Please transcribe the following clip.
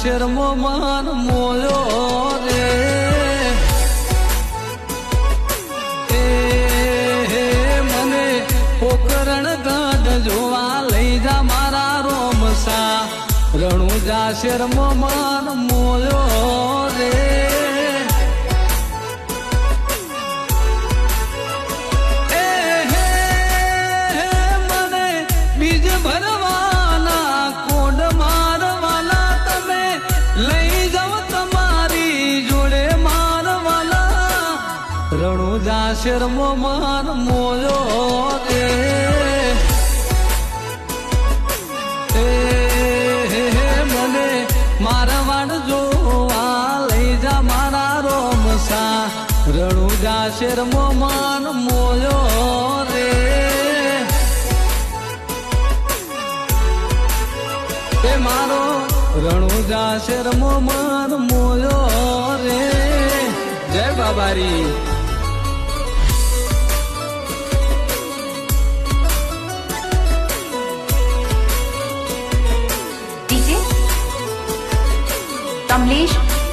શેરમો મન મોયો રે. મને પોકરણ ગઢ જોવા લઈ જા મારા રોમસા. રણુજા શેરમો મન મોયો રણુજા શર્મો માન મોયો હે મને મારવાડ જોવા લઈ જા મારા રોમસા. રણુજા શેરમો માન મોયો રે એ મારો રણુજા શેરમો માન મોયો રે જય બાબારી. Kamlesh.